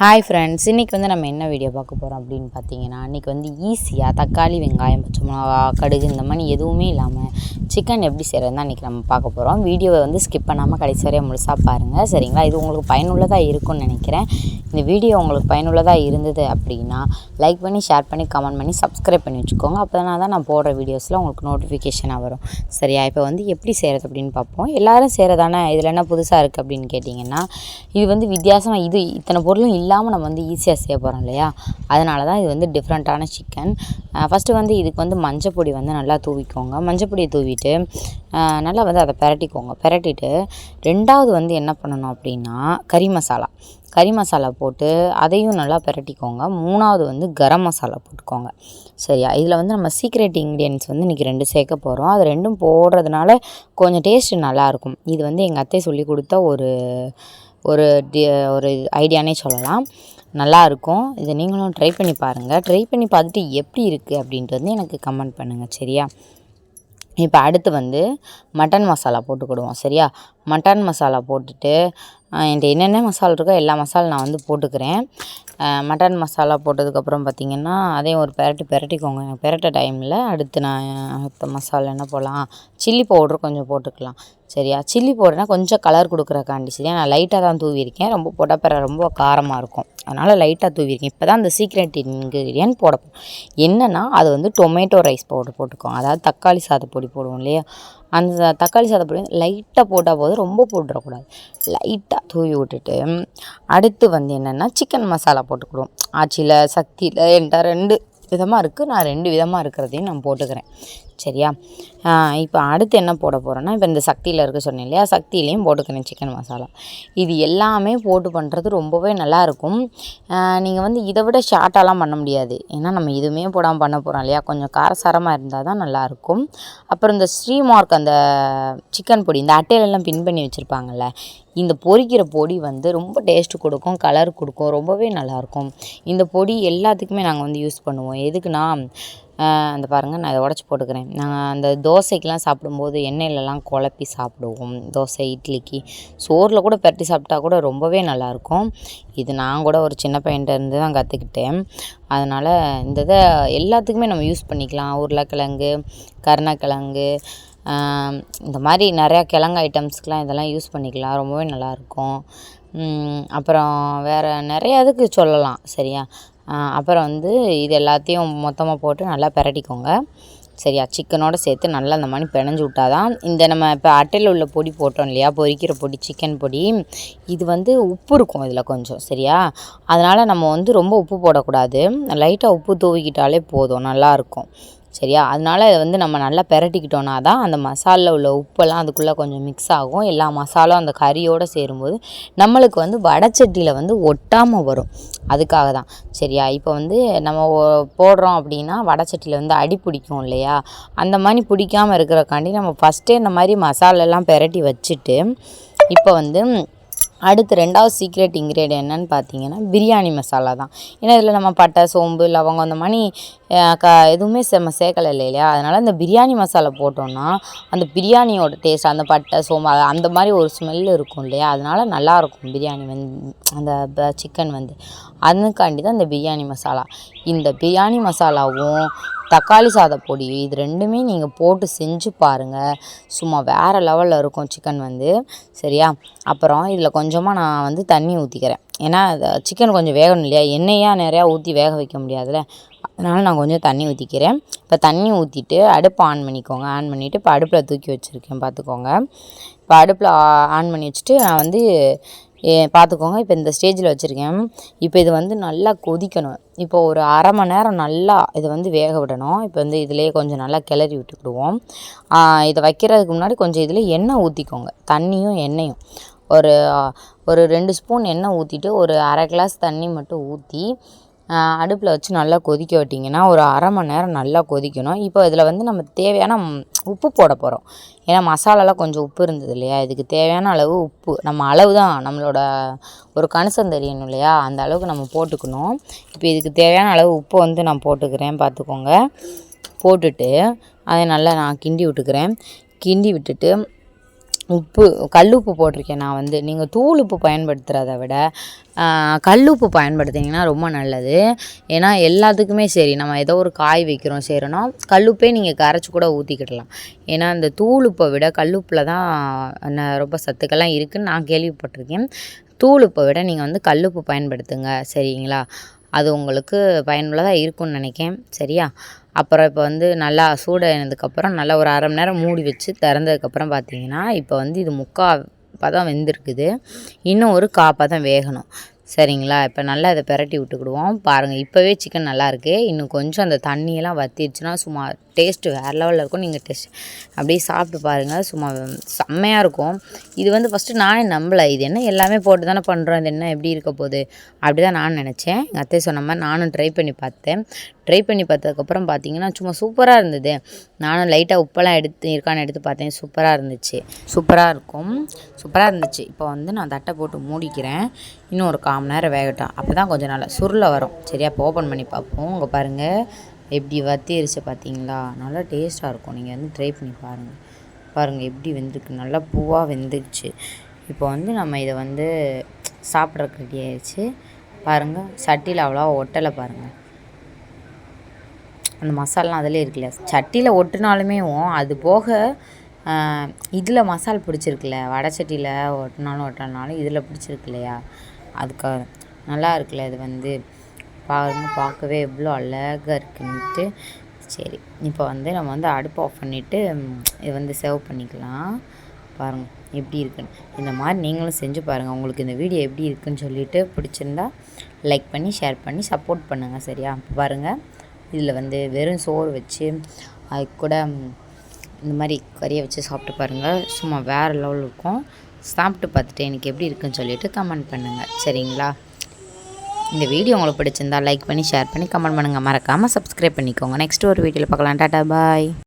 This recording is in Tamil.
ஹாய் ஃப்ரெண்ட்ஸ் இன்றைக்கி வந்து நம்ம என்ன வீடியோ பார்க்க போகிறோம் அப்படின்னு பார்த்தீங்கன்னா இன்றைக்கி வந்து ஈஸியாக தக்காளி வெங்காயம் பச்சை மிளகா கடுகு இந்த மாதிரி எதுவுமே இல்லாமல் சிக்கன் எப்படி செய்கிறதுனா இன்றைக்கி நம்ம பார்க்க போகிறோம் வீடியோவை வந்து ஸ்கிப் பண்ணாமல் கடைசி வரையும் முழுசாக பாருங்கள் சரிங்களா? இது உங்களுக்கு பயனுள்ளதாக இருக்கும்னு நினைக்கிறேன். இந்த வீடியோ உங்களுக்கு பயனுள்ளதாக இருந்தது அப்படின்னா லைக் பண்ணி ஷேர் பண்ணி கமெண்ட் பண்ணி சப்ஸ்கிரைப் பண்ணி வச்சுக்கோங்க. அப்போ தான் நான் போடுற வீடியோஸில் உங்களுக்கு நோட்டிஃபிகேஷனாக வரும். சரியா? இப்போ வந்து எப்படி செய்கிறது அப்படின்னு பார்ப்போம். எல்லாரும் செய்கிறதானே இதில் என்ன புதுசாக இருக்குது அப்படின்னு கேட்டிங்கன்னா இது வந்து வித்தியாசமாக இது இத்தனை பொருளும் இல்லை இல்லாமல் நம்ம வந்து ஈஸியாக செய்ய போகிறோம் இல்லையா? அதனால தான் இது வந்து டிஃப்ரெண்ட்டான சிக்கன் ஃபஸ்ட்டு வந்து இதுக்கு வந்து மஞ்சப்பொடி வந்து நல்லா தூவிக்கோங்க. மஞ்சப்பொடியை தூவிட்டு நல்லா வந்து அதை பிரட்டிக்கோங்க. பிரட்டிட்டு ரெண்டாவது வந்து என்ன பண்ணணும் அப்படின்னா கறி மசாலா. கறி மசாலா போட்டு அதையும் நல்லா பிரட்டிக்கோங்க. மூணாவது வந்து கரம் மசாலா போட்டுக்கோங்க. சரியா? இதில் வந்து நம்ம சீக்ரெட் இன்க்ரீடியன்ஸ் வந்து இன்றைக்கி ரெண்டு சேர்க்க போகிறோம் அது ரெண்டும் போடுறதுனால கொஞ்சம் டேஸ்ட்டு நல்லாயிருக்கும் இது வந்து எங்கள் அத்தை சொல்லி கொடுத்த ஒரு ஒரு டி ஒரு ஐடியானே சொல்லலாம். நல்லா இருக்கும் இதை நீங்களும் ட்ரை பண்ணி பாருங்கள் ட்ரை பண்ணி பார்த்துட்டு எப்படி இருக்குது அப்படின்ட்டு வந்து எனக்கு கமெண்ட் பண்ணுங்கள் சரியா? இப்போ அடுத்து வந்து மட்டன் மசாலா போட்டுக்கிடுவோம் சரியா? மட்டன் மசாலா போட்டுட்டு என்கிட்ட என்னென்ன மசாலா இருக்கோ எல்லா மசாலா நான் வந்து போட்டுக்கிறேன். மட்டன் மசாலா போட்டதுக்கப்புறம் பார்த்திங்கன்னா அதையும் ஒரு பெரட்டு பெரட்டிக்கோங்க. பெரட்ட டைமில் அடுத்து நான் அடுத்த மசாலா என்ன போடலாம்? சில்லி பவுட்ரு கொஞ்சம் போட்டுக்கலாம். சரியா? சில்லி பவுடர்னா கொஞ்சம் கலர் கொடுக்குறக்காண்டி சரியா? நான் லைட்டாக தான் தூவியிருக்கேன். ரொம்ப போட்டால் பிற ரொம்ப காரமாக இருக்கும். அதனால் லைட்டாக தூவியிருக்கேன். இப்போ தான் அந்த சீக்ரெட் இன்க்ரீடியன்ட் போட என்னென்னா அது வந்து டொமேட்டோ ரைஸ் பவுடர் போட்டுக்கோங்க. அதாவது தக்காளி சாதப்பொடி போடுவோம் இல்லையா? அந்த தக்காளி சாதப்பொடி லைட்டாக போட்டால் போதும் ரொம்ப போட்டுடக்கூடாது லைட்டாக தூவி விட்டுட்டு அடுத்து வந்து என்னென்னா சிக்கன் மசாலா போட்டுக்கிடுவோம். ஆச்சியில் சக்தியில் என்கிட்ட ரெண்டு விதமாக இருக்குது நான் ரெண்டு விதமாக இருக்கிறதையும் நான் போட்டுக்கிறேன். சரியா? இப்போ அடுத்து என்ன போட போகிறேன்னா இப்போ இந்த சக்தியில் இருக்க சொன்னேன் இல்லையா? சக்தியிலையும் போட்டுக்கிறேன் சிக்கன் மசாலா இது எல்லாமே போட்டு பண்ணுறது ரொம்பவே நல்லாயிருக்கும். நீங்கள் வந்து இதை விட ஷார்ட்டாலாம் பண்ண முடியாது. ஏன்னா நம்ம இதுவுமே போடாமல் பண்ண போகிறோம் இல்லையா? கொஞ்சம் காரசாரமாக இருந்தால் தான் நல்லாயிருக்கும். அப்புறம் இந்த ஸ்ரீமார்க் அந்த சிக்கன் பொடி இந்த அட்டையிலெல்லாம் பின் பண்ணி வச்சுருப்பாங்கல்ல இந்த பொரிக்கிற பொடி வந்து ரொம்ப டேஸ்ட் கொடுக்கும் கலர் கொடுக்கும் ரொம்பவே நல்லாயிருக்கும். இந்த பொடி எல்லாத்துக்குமே நாங்கள் வந்து யூஸ் பண்ணுவோம். எதுக்குன்னா அந்த பாருங்கள் நான் இதை உடச்சி போட்டுக்கிறேன். நாங்கள் அந்த தோசைக்கெலாம் சாப்பிடும்போது எண்ணெயிலலாம் குழப்பி சாப்பிடுவோம். தோசை இட்லிக்கு. சோறில் கூட பெரட்டி சாப்பிட்டா கூட ரொம்பவே நல்லாயிருக்கும். இது நான் கூட ஒரு சின்ன பையன்ட்டருந்து தான் கற்றுக்கிட்டேன் அதனால் இந்த இதை எல்லாத்துக்குமே நம்ம யூஸ் பண்ணிக்கலாம். உருளைக்கிழங்கு கருணக்கிழங்கு இந்த மாதிரி நிறையா கிழங்கு ஐட்டம்ஸ்க்கெலாம் இதெல்லாம் யூஸ் பண்ணிக்கலாம். ரொம்பவே நல்லாயிருக்கும். அப்புறம் வேறு நிறையா இதுக்கு சொல்லலாம் சரியா? அப்புறம் வந்து இது எல்லாத்தையும் மொத்தமாக போட்டு நல்லா பிரட்டிக்கோங்க. சரியா? சிக்கனோட சேர்த்து நல்லா அந்த மாதிரி பிணைஞ்சு விட்டாதான் இந்த நம்ம இப்போ அட்டையில் உள்ள பொடி போட்டோம் இல்லையா? பொரிக்கிற பொடி சிக்கன் பொடி இது வந்து உப்பு இருக்கும் இதில் கொஞ்சம். சரியா? அதனால் நம்ம வந்து ரொம்ப உப்பு போடக்கூடாது. லைட்டாக உப்பு தூவிக்கிட்டாலே போதும். நல்லாயிருக்கும் சரியா? அதனால இதை வந்து நம்ம நல்லா பிரட்டிக்கிட்டோன்னா தான் அந்த மசாலில் உள்ள உப்பெல்லாம் அதுக்குள்ளே கொஞ்சம் மிக்ஸ் ஆகும். எல்லா மசாலும் அந்த கறியோடு சேரும்போது நம்மளுக்கு வந்து வடச்சட்டியில் வந்து ஒட்டாமல் வரும். அதுக்காக தான். சரியா? இப்போ வந்து நம்ம போடுறோம் அப்படின்னா வடச்சட்டியில் வந்து அடி பிடிக்கும் இல்லையா? அந்த மாதிரி பிடிக்காமல் இருக்கிறக்காண்டி நம்ம ஃபஸ்ட்டே இந்த மாதிரி மசாலெல்லாம் பிரட்டி வச்சுட்டு இப்போ வந்து அடுத்து ரெண்டாவது சீக்ரெட் இன்க்ரீடியன் என்னன்னு பார்த்தீங்கன்னா பிரியாணி மசாலா தான். ஏன்னா இதில் நம்ம பட்டை சோம்பு லவங்கம் அந்த மாதிரி க எதுவுமே செம்ம சேர்க்கலை இல்லையா? அதனால் அந்த பிரியாணி மசாலா போட்டோம்னா அந்த பிரியாணியோட டேஸ்ட் அந்த பட்டை சோம்பு அந்த மாதிரி ஒரு ஸ்மெல் இருக்கும் இல்லையா? அதனால் நல்லாயிருக்கும் பிரியாணி வந்து அந்த சிக்கன் வந்து. அதுக்காண்டி தான் இந்த பிரியாணி மசாலா. இந்த பிரியாணி மசாலாவும் தக்காளி சாத பொடி இது ரெண்டுமே நீங்கள் போட்டு செஞ்சு பாருங்கள் சும்மா வேறு லெவலில் இருக்கும் சிக்கன் வந்து. சரியா? அப்புறம் இதில் கொஞ்சமாக நான் வந்து தண்ணி ஊற்றிக்கிறேன் ஏன்னா சிக்கன் கொஞ்சம் வேகணும் இல்லையா? எண்ணெயாக நிறையா ஊற்றி வேக வைக்க முடியாதுல்ல? அதனால் நான் கொஞ்சம் தண்ணி ஊற்றிக்கிறேன் இப்போ தண்ணி ஊற்றிட்டு அடுப்பு ஆன் பண்ணிக்கோங்க. ஆன் பண்ணிவிட்டு இப்போ அடுப்பில் தூக்கி வச்சுருக்கேன் பார்த்துக்கோங்க இப்போ அடுப்பில் ஆன் பண்ணி வச்சுட்டு நான் வந்து பார்த்துக்கோங்க இப்போ இந்த ஸ்டேஜில் வச்சுருக்கேன். இப்போ இது வந்து நல்லா கொதிக்கணும். இப்போ ஒரு அரை மணி நேரம் நல்லா இதை வந்து வேக விடணும். இப்போ வந்து இதிலேயே கொஞ்சம் நல்லா கிளறி விட்டுக்கிடுவோம். இதை வைக்கிறதுக்கு முன்னாடி கொஞ்சம் இதில் எண்ணெய் ஊற்றிக்கோங்க தண்ணியும் எண்ணெயும். ஒரு ஒரு ரெண்டு ஸ்பூன் எண்ணெய் ஊற்றிட்டு ஒரு அரை கிளாஸ் தண்ணி மட்டும் ஊற்றி அடுப்பில் வச்சு நல்லா கொதிக்க விட்டிங்கன்னா ஒரு அரை மணி நேரம் நல்லா கொதிக்கணும். இப்போ இதில் வந்து நம்ம தேவையான உப்பு போட போகிறோம் ஏன்னா மசாலாலாம் கொஞ்சம் உப்பு இருந்தது இல்லையா? இதுக்கு தேவையான அளவு உப்பு. நம்ம அளவு தான் நம்மளோட ஒரு கணிசம் தெரியணும் இல்லையா? அந்த அளவுக்கு நம்ம போட்டுக்கணும். இப்போ இதுக்கு தேவையான அளவு உப்பு வந்து நான் போட்டுக்கிறேன் பார்த்துக்கோங்க. போட்டுட்டு அதை நல்லா நான் கிண்டி விட்டுக்கிறேன். கிண்டி விட்டுட்டு உப்பு கல் உப்பு போட்டிருக்கேன் நான் வந்து. நீங்கள் தூள் உப்பு பயன்படுத்துகிறத விட கல் உப்பு பயன்படுத்திங்கன்னா ரொம்ப நல்லது. ஏன்னா எல்லாத்துக்குமே சரி நம்ம ஏதோ ஒரு காய் வைக்கிறோம் செய்கிறோன்னா கல்லுப்பே நீங்கள் கரைச்சி கூட ஊற்றிக்கிடலாம் ஏன்னா இந்த தூள் உப்பை விட கல்லுப்பில் தான் ரொம்ப சத்துக்கள்லாம் இருக்குதுன்னு நான் கேள்விப்பட்டிருக்கேன். தூள் உப்பை விட நீங்கள் வந்து கல்லுப்பு பயன்படுத்துங்க சரிங்களா? அது உங்களுக்கு பயனுள்ளதாக இருக்கும்னு நினைக்கேன் சரியா? அப்புறம் இப்போ வந்து நல்லா சூடானதுக்கப்புறம் நல்லா ஒரு அரை மணி நேரம் மூடி வச்சு திறந்ததுக்கப்புறம் பார்த்தீங்கன்னா இப்போ வந்து இது முக்கால் பதம் வெந்திருக்குது. இன்னும் ஒரு கா பதம் வேகணும். சரிங்களா? இப்போ நல்லா இதை பிரட்டி விட்டுக்கிடுவோம். பாருங்கள் இப்போவே சிக்கன் நல்லா இருக்கு. இன்னும் கொஞ்சம் அந்த தண்ணியெல்லாம் வத்திடுச்சுன்னா சும்மா டேஸ்ட்டு வேறு லெவலில் இருக்கும் நீங்கள் டேஸ்ட் அப்படியே சாப்பிட்டு பாருங்கள் சும்மா செம்மையாக இருக்கும். இது வந்து ஃபஸ்ட்டு நானே நம்பலை. இது என்ன எல்லாமே போட்டு தானே பண்ணுறோம் இது என்ன எப்படி இருக்க போகுது? அப்படி தான் நான் நினச்சேன். எங்கள் அத்தை சொன்ன மாதிரி நானும் ட்ரை பண்ணி பார்த்தேன். ட்ரை பண்ணி பார்த்ததுக்கப்புறம் பார்த்தீங்கன்னா சும்மா சூப்பராக இருந்தது. நானும் லைட்டாக உப்பெல்லாம் எடுத்து இருக்கான்னு எடுத்து பார்த்தேன். சூப்பராக இருந்துச்சு. சூப்பராக இருக்கும். சூப்பராக இருந்துச்சு. இப்போ வந்து நான் தட்டை போட்டு மூடிக்கிறேன். இன்னும் ஒரு கால் மணி நேரம் வேகட்டும். அப்போ தான் கொஞ்சம் நல்லா சுருளை வரும். சரியா இப்போ ஓப்பன் பண்ணி பார்ப்போம். இங்கே பாருங்கள் எப்படி வத்திருச்சு பார்த்தீங்களா? நல்லா டேஸ்ட்டாக இருக்கும். நீங்கள் வந்து ட்ரை பண்ணி பாருங்கள் பாருங்கள் எப்படி வெந்திருக்கு. நல்லா பூவாக வெந்துருச்சு. இப்போ வந்து நம்ம இதை வந்து சாப்பிட்றதுக்கு ரெடி ஆயிடுச்சு பாருங்கள் சட்டியில் அவ்வளோவா ஒட்டலை பாருங்கள் அந்த மசாலாம் அதிலே இருக்குல்ல. சட்டியில் ஒட்டினாலுமே அது போக இதில் மசால் பிடிச்சிருக்குல்ல. வடை சட்டியில் ஒட்டினாலும் ஒட்டினாலும் இதில் பிடிச்சிருக்கு இல்லையா? அதுக்காக நல்லா இருக்குல்ல இது வந்து. பாருங்க பார்க்கவே எவ்வளோ அழகாக இருக்குன்ட்டு. சரி இப்போ வந்து நம்ம வந்து அடுப்பு ஆஃப் பண்ணிவிட்டு இது வந்து சேவ் பண்ணிக்கலாம். பாருங்கள் எப்படி இருக்குன்னு. இந்த மாதிரி நீங்களும் செஞ்சு பாருங்கள் உங்களுக்கு இந்த வீடியோ எப்படி இருக்குன்னு சொல்லிவிட்டு பிடிச்சிருந்தா லைக் பண்ணி ஷேர் பண்ணி சப்போர்ட் பண்ணுங்கள் சரியா? பாருங்கள் இதில் வந்து வெறும் சோறு வச்சு அது கூட இந்த மாதிரி கறியை வச்சு சாப்பிட்டு பாருங்கள் சும்மா வேறு லெவல் இருக்கும். சாப்பிட்டு பார்த்துட்டு எனக்கு எப்படி இருக்குன்னு சொல்லிவிட்டு கமெண்ட் பண்ணுங்கள் சரிங்களா? இந்த வீடியோ உங்களுக்கு பிடிச்சிருந்தா லைக் பண்ணி ஷேர் பண்ணி கமெண்ட் பண்ணுங்கள் மறக்காமல் சப்ஸ்கிரைப் பண்ணிக்கோங்க. நெக்ஸ்ட் ஒரு வீடியோவில் பார்க்கலாம். டாட்டா பாய்